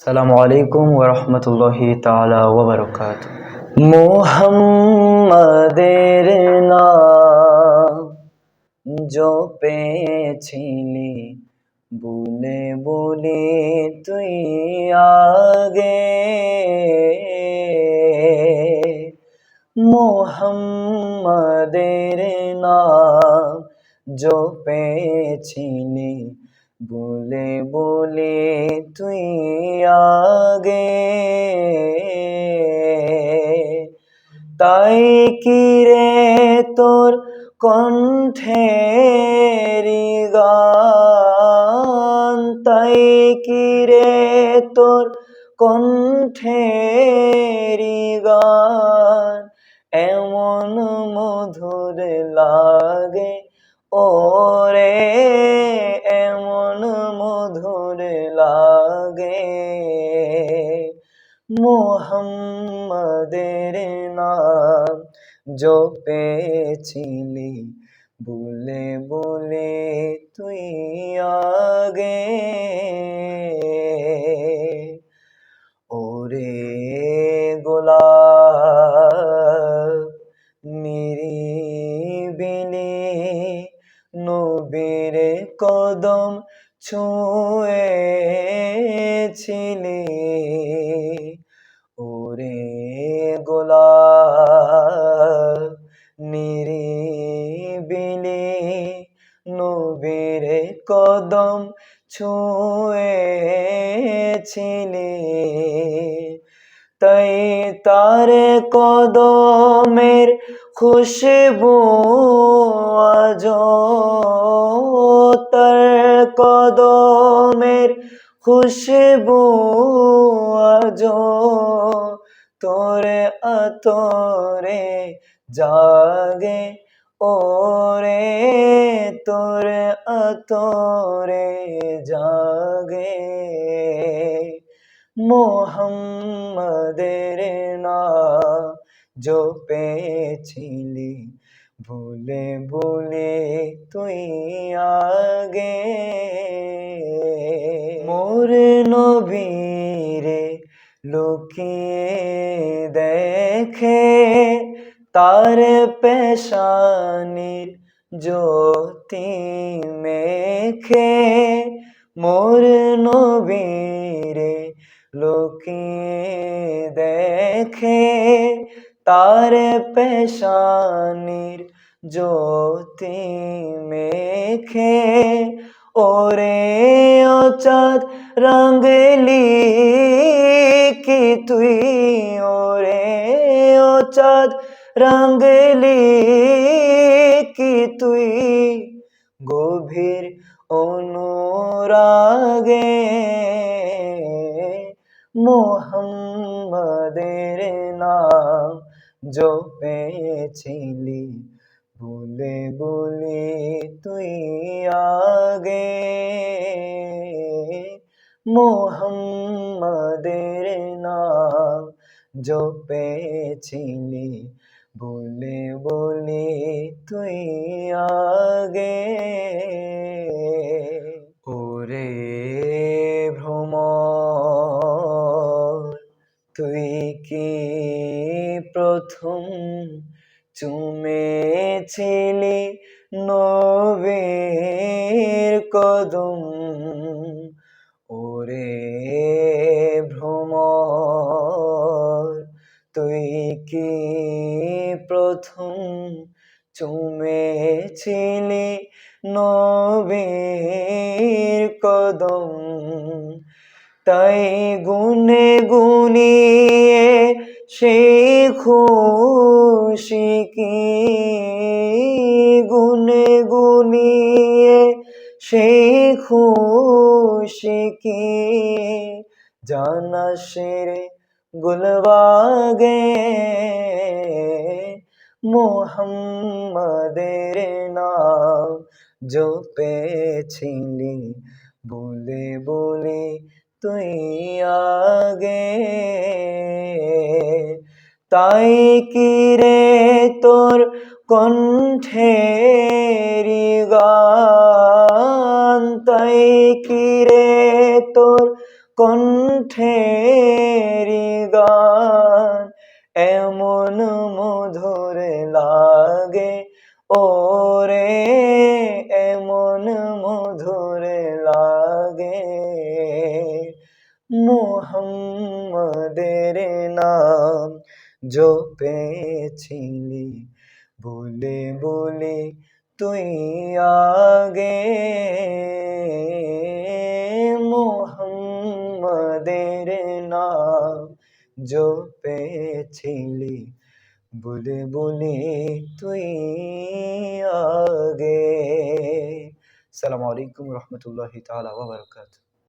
আসসালামু আলাইকুম ওরহমতুল্লাহি তাআলা ওয়া বারাকাতুহু মুহাম্মাদের নাম জপেছিলি বলে বলে তুই আগে। মোহাম্মদের নাম জপেছিলি বলে বলে তুই আগে। তাই কি রে তোর কণ্ঠের গান? তাই কি রে তোর কণ্ঠের গান? এমন মধুর লাগে ওরে মোহাম্মদের নাম জপেছিলি বলে বলে তুই আগে। ওরে গোলাপ নিরিবিলি নবীর কদম ছুঁয়েছিলি। ওরে গোলাপ, নিরিবিলি নবীর কদম ছুঁয়েছিলি। তাই তার কদমের খুশবু আজ তার কদমের খুশবু আজ তোরে আতরে জাগে, ওরে তোরে আতরে জাগে। মোহাম্মদের নাম জপেছিলি, ভুলে ভুলে তুই আগে। মোর নবীরে লুকিয়ে দেখে তার পেশানির জ্যোতি মেখে মোর নবীরে লুকিয়ে দেখে তার পেশানির জ্যোতি মেখে ওরে চাঁদ রঙ্গলি কি তুই? ওরে ও চাঁদ রঙ্গলি, কি তুই? গভীর অনুরাগে মোহাম্মদের নাম জপেছিলি বলে বলে তুই আগে মোহাম্মদের নাম জপেছিলি, বলে বলে তুই আগে। ওরে ভ্রমর, তুই কি প্রথম চুমেছিলি নবীর কদম? ওরে ভ্রমর। তুই কি প্রথম চুমে চুমেছিলি নবীর কদম? তাই গুনে গুনিয়ে সেই খুশি কি? গুনে গুনিয়ে সেই খুশি কি? জানা শেরে গুলবাগে মোহাম্মদের নাম জপেছিলি বলে বলে তুই আগে তাই কি রে তোর কণ্ঠের গান তাই কি রে তোর কণ্ঠেরি গান এমন মধুর লাগে। ওরে, এমন মধুর লাগে। মোহাম্মদের নাম জপেছিলি, বলে বলে তুই আগে। জপেছিলি বলে বলে তুই আগে। সালামু আলাইকুম রহমতুল্লাহ তালা ওয়া বারাকাতুহু।